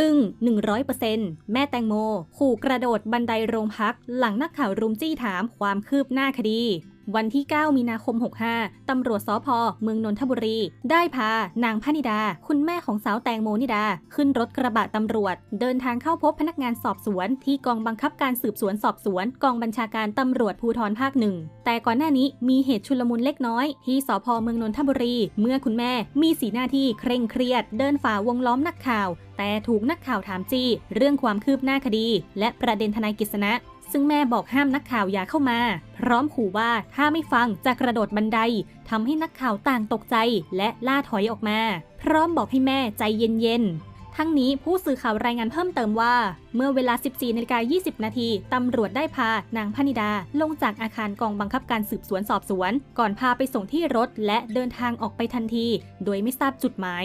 อึ้ง100%แม่แตงโม ขู่กระโดดบันไดโรงพัก หลังนักข่าวรุมจี้ถามความคืบหน้าคดี วันที่ 9 มีนาคม 65 ตำรวจสพเมืองนนทบุรี ได้พานางพนิดา คุณแม่ของสาวแตงโมนิดา ขึ้นรถกระบะตำรวจ เดินทางเข้าพบพนักงานสอบสวน ที่กองบังคับการสืบสวนสอบสวน กองบัญชาการตำรวจภูธรภาคหนึ่งแต่ก่อนหน้านี้มีเหตุชุลมุนเล็กน้อย ที่สพเมืองนนทบุรี เมื่อคุณแม่มีสีหน้าที่เคร่งเครียด เดินฝ่าวงล้อมนักข่าว แต่ถูกนักข่าวถามจี้ เรื่องความคืบหน้าคดี และประเด็นทนายกฤษณะ ซึ่งแม่บอกห้ามนักข่าวอย่าเข้ามา พร้อมขู่ว่าถ้าไม่ฟังจะกระโดดบันไดทำให้นักข่าวต่างตกใจและล่าถอยออกมา พร้อมบอกให้แม่ใจเย็นๆทั้งนี้ผู้สื่อข่าวรายงานเพิ่มเติมว่า เมื่อเวลา 14นาฬิกา20 นาทีตำรวจได้พานางพนิดา ลงจากอาคารกองบังคับการสืบสวนสอบสวน ก่อนพาไปส่งที่รถและเดินทางออกไปทันที โดยไม่ทราบจุดหมาย